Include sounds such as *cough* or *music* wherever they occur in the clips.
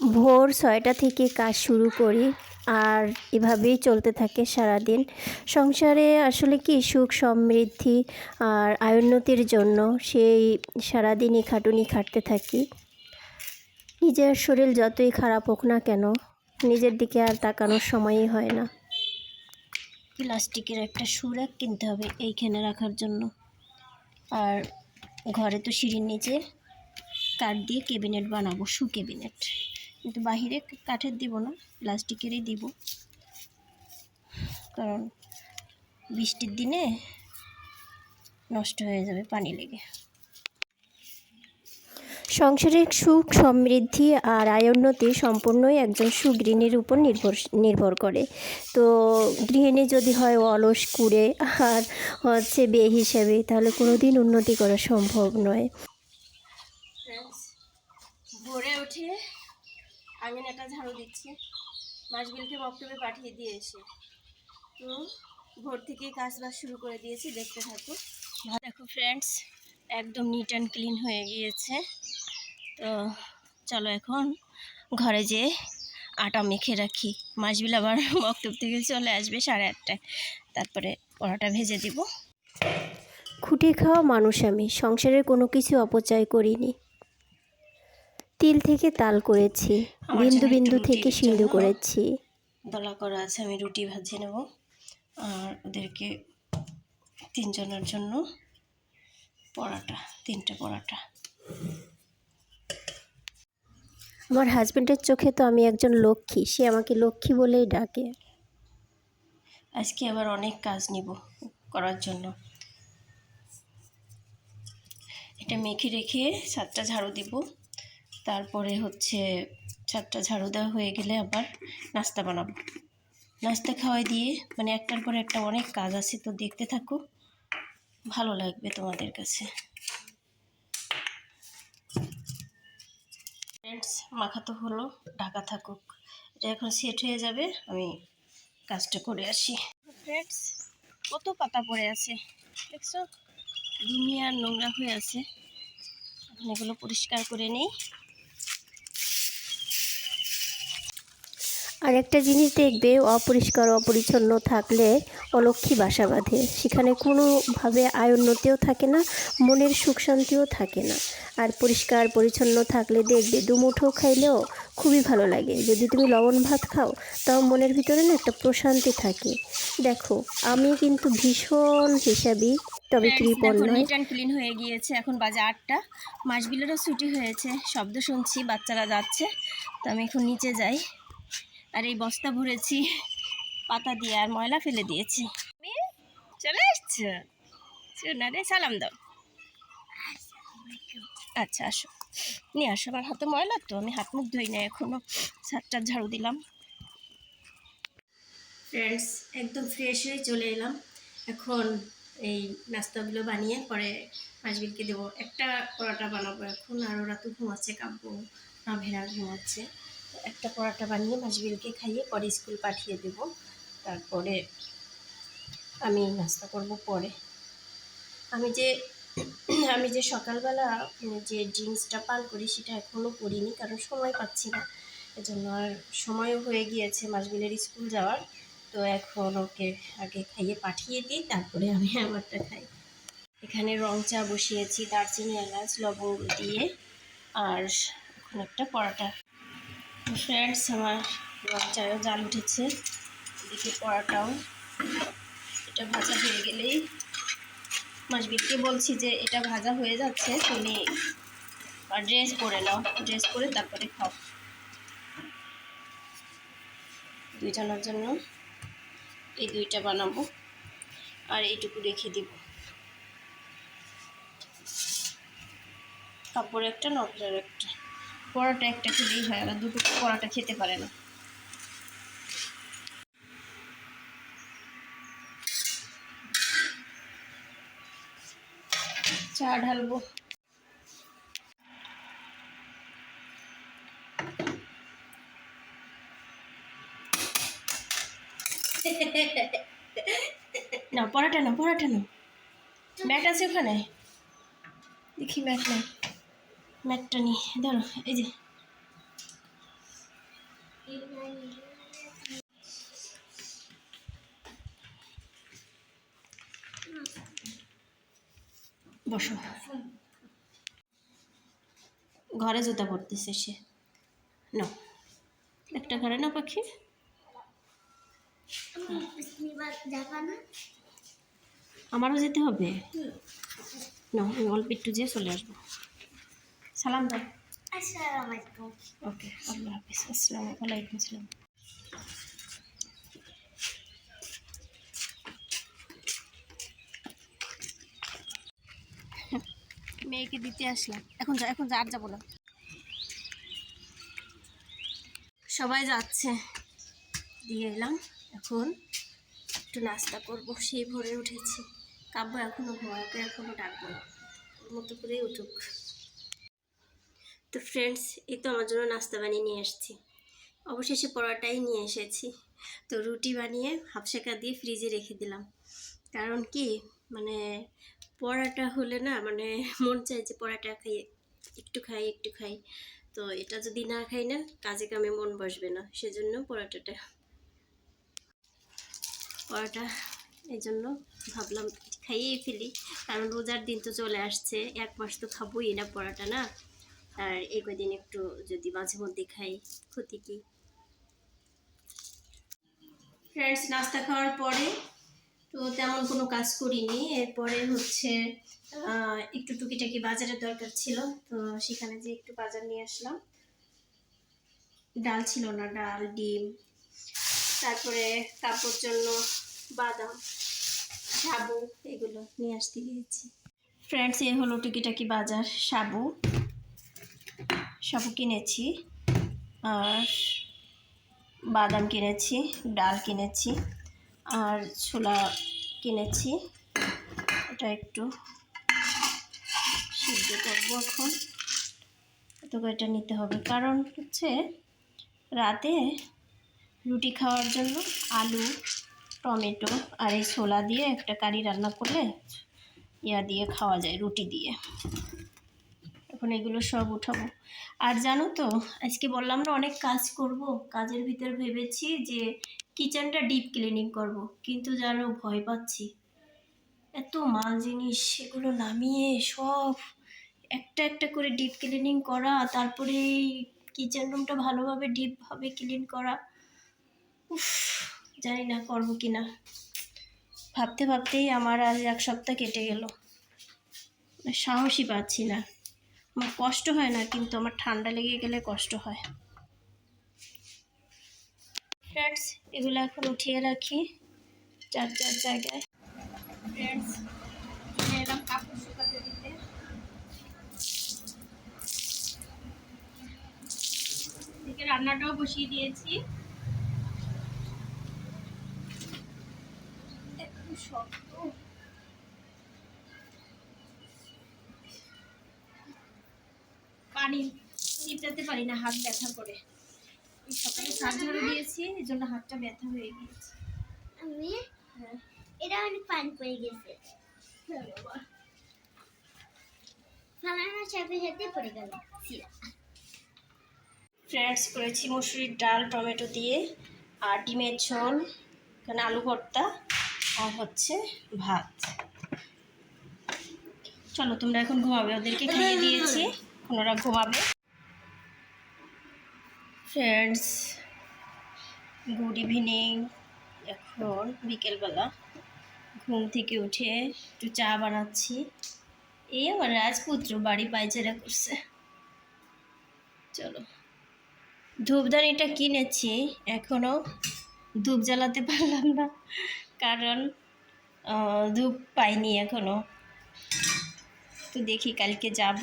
ভোর ছয়টা থেকে কাজ শুরু করি আর এভাবেই চলতে থাকে সারাদিন। সংসারে আসলে কি সুখ, সমৃদ্ধি আর আয়োন্নতির জন্য সেই সারাদিনই খাটুনি খাটতে থাকি। নিজের শরীর যতই খারাপ হোক না কেন, নিজের দিকে আর তাকানোর সময়ই হয় না। প্লাস্টিকের একটা সুরাক কিনতে হবে এইখানে রাখার জন্য। আর ঘরে তো সিঁড়ির নিচে কাঠ দিয়ে ক্যাবিনেট বানাবো সু ক্যাবিনেট। কিন্তু বাহিরে কাঠের দিব না প্লাস্টিকেরই দিব। কারণ বৃষ্টির দিনে নষ্ট হয়ে যাবে পানি লেগে। সাংসারিক সুখ সমৃদ্ধি আর আয়োন্নতি সম্পূর্ণই একজন সুগৃহিণীর উপর নির্ভর নির্ভর করে। তো গৃহিণী যদি হয় অলস কুড়ে আর হচ্ছে বে হিসেবে তাহলে কোনো দিন উন্নতি করা সম্ভব নয়। ভোরে উঠে আঙিনাটা ঝাড়ু দিচ্ছি। মাসবিলকে বক্তব্যে পাঠিয়ে দিয়ে এসে। তো ভোর থেকে কাজ বাজ শুরু করে দিয়েছি, দেখতে থাকো। দেখো ফ্রেন্ডস একদম নিট অ্যান্ড ক্লিন হয়ে গিয়েছে। তো চলো এখন ঘরে যেয়ে আটা মেখে রাখি। মাসবিল আবার বক্তব্য থেকে চলে আসবে সাড়ে আটটায়। তারপরে পরোটা ভেজে দিব। খুঁটে খাওয়া মানুষ আমি সংসারের কোনো কিছু অপচয় করিনি। তিল থেকে তাল করেছি বিন্দু বিন্দু থেকে সিন্ধু করেছি। দলা করা আছে আমি রুটি ভাজিয়ে নেব। আর ওদেরকে তিনজনের জন্য পরাটা তিনটে পরাটা। আমার হাজবেন্ডের চোখে তো আমি একজন লক্ষ্মী সে আমাকে লক্ষ্মী বলেই ডাকে। আজকে আবার অনেক কাজ নিব করার জন্য। এটা মেখে রেখে সাতটা ঝাড়ু দিব। তারপরে হচ্ছে ছাদটা ঝাড়ু দেওয়া হয়ে গেলে আবার নাস্তা বানাবো। নাস্তা খাওয়াই দিয়ে মানে একটার পর একটা অনেক কাজ আছে, তো দেখতে থাকো। ভালো লাগবে তোমাদের কাছে। ফ্রেন্ডস মাখা তো হলো, ঢাকা থাকুক। এটা এখন সেট হয়ে যাবে, আমি কাজটা করে আসি। ফ্রেন্ডস কত পাতা পড়ে আছে, দেখছ? দুনিয়ার নোংরা হয়ে আছে। এগুলো পরিষ্কার করে নেই। আর একটা জিনিস দেখবে অপরিষ্কার অপরিচ্ছন্ন থাকলে অলক্ষী বাসা বাঁধে। সেখানে কোনোভাবে আয়োন্নতিও থাকে না মনের সুখ শান্তিও থাকে না। আর পরিষ্কার পরিচ্ছন্ন থাকলে দেখবে দুমুঠো খাইলেও খুবই ভালো লাগে। যদি তুমি লবণ ভাত খাও তাও মনের ভিতরে না একটা প্রশান্তি থাকে। দেখো আমি কিন্তু ভীষণ হিসাবই তবে কৃপণ নয়। ক্লিন হয়ে গিয়েছে এখন বাজে আটটা। মাসবিলেরও ছুটি হয়েছে শব্দ শুনছি বাচ্চারা যাচ্ছে। তো আমি এখন নিচে যাই। আর এই বস্তা ভরেছি, পাতা দিয়ে আর ময়লা ফেলে দিয়েছি। চলে এসছো? শোনা রে, সালাম দাও। আচ্ছা আসো। নিয়ে আসো, আমার হাতে ময়লা তো, আমি হাত মুখ ধুই না এখনও। সাতটার ঝাড়ু দিলাম। ফ্রেন্ডস একদম ফ্রেশ হয়ে চলে এলাম। এখন এই নাস্তাগুলো বানিয়ে পরে মাসবিলকে দেবো একটা পরোটা বানাবো এখন, আর ওরা তো ঘুমাচ্ছে, কাব্য না ভেড়া ঘুমাচ্ছে। একটা পরোটা বানিয়ে মাসবিলকে খাইয়ে পরে স্কুল পাঠিয়ে দেব। তারপরে আমি নাস্তা করব পরে। আমি যে আমি যে সকালবেলা যে ড্রিঙ্কসটা পান করি সেটা এখনও করিনি কারণ সময় পাচ্ছি না। এজন্য আর সময়ও হয়ে গিয়েছে মাসবিলের স্কুল যাওয়ার। তো এখন ওকে আগে খাইয়ে পাঠিয়ে দিই, তারপরে আমি আমারটা খাই। এখানে রং চা বসিয়েছি, দারচিনি, এলাচ লবঙ্গ দিয়ে, আর এখন একটা পরোটা। ফ্রেন্ডস আমার চায়ও জাল উঠেছে। এদিকে পরোটাও। এটা ভাজা হয়ে গেলেই মাসবিদকে বলছি যে, এটা ভাজা হয়ে যাচ্ছে, তুমি ড্রেস পরে নাও। ড্রেস পরে তারপরে খাও। দুইজনের জন্য এই দুইটা বানাবো। আর এইটুকু রেখে দিব। কাপড় একটা নকলের একটা। পরোটা একটা খেলেই হয় আর দুটো পরোটা খেতে পারে না। চা ঢালবো। না পরাটা না পরাটা না ম্যাট আছে ওখানে? দেখি ম্যাট নাই। ম্যাটটা নি ধরো এই যে। বসো। ঘরে জুতা পড়তেছে সে। না একটা ঘরে না পাখি। আমারও যেতে হবে? না আমি অল্প একটু যেয়ে চলে আসব। সালাম দাও। ওকে আল্লাহ হাফিজ। আসসালামু আলাইকুম আসসালাম। মেয়েকে দিতে আসলাম। এখন যা এখন যা আর যাব না। সবাই যাচ্ছে। দিয়ে এলাম। এখন একটু নাস্তা করব। সেই ভোরে উঠেছি। কাব্য এখনও ঘুমাকে এখনও ডাকবো না। মতো করেই উঠুক। তো ফ্রেন্ডস এই তো আমার জন্য নাস্তা বানিয়ে নিয়ে এসেছি। অবশেষে পরোটাই নিয়ে এসেছি। তো রুটি বানিয়ে হাফশেকা দিয়ে ফ্রিজে রেখে দিলাম। কারণ কি? মানে পরোটা হলে না মানে মন চায় যে পরোটা খাই, একটু খাই একটু খাই। তো এটা যদি না খাই না, কাজে কামে মন বসবে না। সেজন্য পরোটাটা। পরোটা এই জন্য ভাবলাম খাইয়েই ফেলি। কারণ রোজার দিন তো চলে আসছে, এক মাস তো খাবোই না পরোটা, না? আর এই কদিন একটু যদি মাঝে মধ্যে খাই, ক্ষতি কি? ফ্রেন্ডস নাস্তা খাওয়ার পরে তো তেমন কোনো কাজ করিনি। এরপরে হচ্ছে একটু টুকিটাকি বাজারের দরকার ছিল, তো সেখানে যে একটু বাজার নিয়ে আসলাম। ডাল ছিল না, ডাল, ডিম, তারপরে কাপড় জন্য বাদাম, সাবু, এগুলো নিয়ে আসতে গিয়েছি। ফ্রেন্ডস এ হলো টুকিটাকি বাজার, সাবু। সাবু কিনেছি। আর বাদাম কিনেছি, ডাল কিনেছি, আর ছোলা কিনেছি। এটা একটু সিদ্ধ করব এখন। তো এটা নিতে হবে। কারণ হচ্ছে রাতে রুটি খাওয়ার জন্য আলু, টমেটো আর এই ছোলা দিয়ে একটা কারি রান্না করলে ইয়া দিয়ে খাওয়া যায়, রুটি দিয়ে। এখন এগুলো সব উঠাবো। আর জানো তো, আজকে বললাম না অনেক কাজ করব, কাজের ভিতর ভেবেছি যে কিচেনটা ডিপ ক্লিনিং করব, কিন্তু জানো ভয় পাচ্ছি। এত মাল জিনিস সেগুলো নামিয়ে সব একটা একটা করে ডিপ ক্লিনিং করা, তারপরে এই কিচেন রুমটা ভালোভাবে ডিপভাবে ক্লিন করা। উফ, জানি না করব কি না। ভাবতে ভাবতেই আমার আজ এক সপ্তাহ কেটে গেল। সাহসই পাচ্ছি না। আমার কষ্ট হয় না, কিন্তু আমার ঠান্ডা লেগে গেলে কষ্ট হয়। ফ্রেন্ডস এগুলো এখন উঠিয়ে রাখি চার চার জায়গায়। ফ্রেন্ডস রান্নাটাও বসিয়ে দিয়েছি একটু শক্ত পানি চিপটাতে পারি না হাত ব্যথা করে। এই সকালে শাক ঝাড়ু দিয়েছি এই জন্য হাতটা ব্যথা হয়ে গিয়েছে। আমি? হ্যাঁ। এটা অনেক পানি পড়ে গেছে। ফালানোর সাথে সাথে পড়ে গেল। ফ্রেন্ডস করেছি মুসুরির ডাল টমেটো দিয়ে আর ডিমের ঝোল এখানে আলু ভর্তা আর হচ্ছে ভাত। চলো তোমরা এখন ঘুমাবে। ওদেরকে খাইয়ে দিয়েছি। ওরা ঘুমাবে। ফ্রেন্ডস গুড ইভিনিং এখন বিকেলবেলা ঘুম থেকে উঠে একটু চা বানাচ্ছি। এই আমার রাজপুত্র বাড়ি পায়চারা করছে। চলো। ধূপদানিটা কিনেছি এখনও ধূপ জ্বালাতে পারলাম না, কারণ ধূপ পাইনি এখনও তো দেখি কালকে যাব।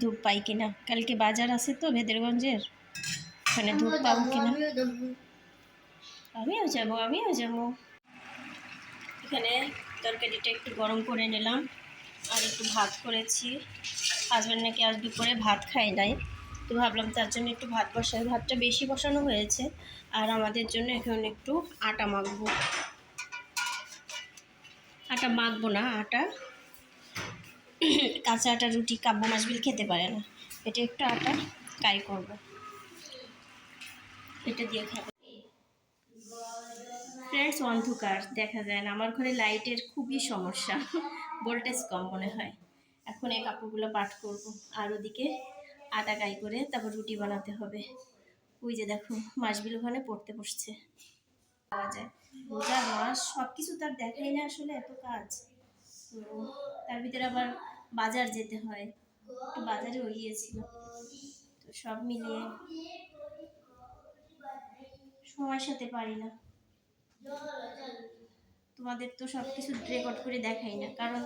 ধূপ পাই কিনা? কালকে বাজার আছে তো ভেদেরগঞ্জের। ওখানে ধূপ পাবো কিনা? আমিও যাব। আমিও যাব এখানে তরকারিটা একটু গরম করে নিলাম আর একটু ভাত করেছি। হাজব্যান্ড নাকি আজ দুপুরে ভাত খাই নাই তো ভাবলাম তার জন্য একটু ভাত বসাই। ভাতটা বেশি বসানো হয়েছে আর আমাদের জন্য এখন একটু আটা মাখবো। আটা মাখবো না আটা। *coughs* কাঁচা আটা, রুটি, কাব্য মাছবিল খেতে পারে না। এটা একটু আটা কাই করব। এটা দিয়ে খাব। ফ্রেন্ডস অন্ধকার, দেখা যায় না। আমার ঘরে লাইটের খুবই সমস্যা। ভোল্টেজ কম মনে হয়। এখন এই কাপড়গুলো পাঠ করব। আর ওদিকে আটা গাই করে তারপর রুটি বানাতে হবে। ওই যে দেখো, মাছগুলো ওখানে পড়তে বসছে। পাওয়া যায় রোজার মাস সব কিছু তার দেখাই না আসলে এত কাজ। তো তার ভিতরে আবার বাজার যেতে হয়। একটু বাজারেও গিয়েছিল। তো সব মিলিয়ে সময়ের সাথে পারি না। তোমাদের তো সব কিছু রেকর্ড করে দেখাই না কারণ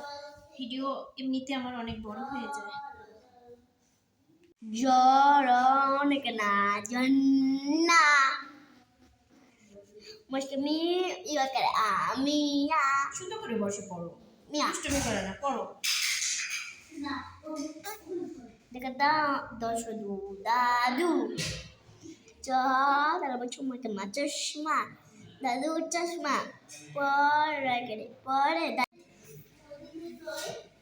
ভিডিও এমনিতে আমার অনেক বড় হয়ে যায়। জ্বর না জন্না। মুশকিমি ইয়া করে আমি সুন্দর করে বসে পড়ো। দুষ্টুমি করে না পড়ো Dekata dos du dadu. Cho dalam macam macam chashma. Dadu chashma. Pore kene pore da. এই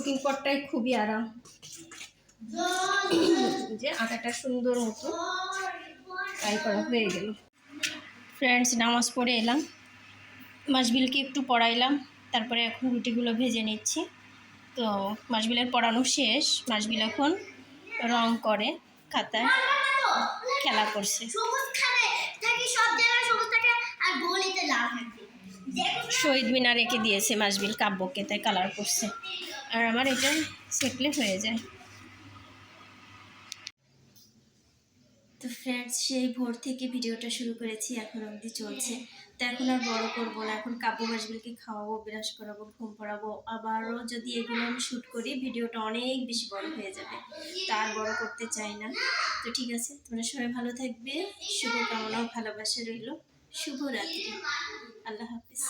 কুকিং পটটাই খুবই আরাম। যে আটাটা সুন্দর মতো ফ্রাই করা হয়ে গেল। ফ্রেন্ডস নামাজ পড়ে এলাম। মাছবিলকে একটু পড়াইলাম, তারপরে এখন রুটিগুলো ভেজে নিচ্ছি। তো মাছবিলের পড়ানো শেষ মাছবিল এখন রং করে, খাতায় খেলা করছে। শহীদ মিনার রেখে দিয়েছে মাসবিল কাব্যকে, তাই কালার করছে। আর আমার এটা সেকলে হয়ে যায়। তো ফ্রেন্ডস সেই ভোর থেকে ভিডিওটা শুরু করেছি, এখন অবধি চলছে। তো এখন আর বড় করব না, এখন কাব্য মাছগুলোকে খাওয়াবো বিরাস করাবো, ঘুম পড়াবো। আবারও যদি এগুলো আমি শ্যুট করি, ভিডিওটা অনেক বেশি বড় হয়ে যাবে। তার বড় করতে চাই না। তো ঠিক আছে, তোমরা সবাই ভালো থাকবে, শুভকামনা ও ভালোবাসা রইল। শুভরাত্রি। আল্লাহ হাফিজ।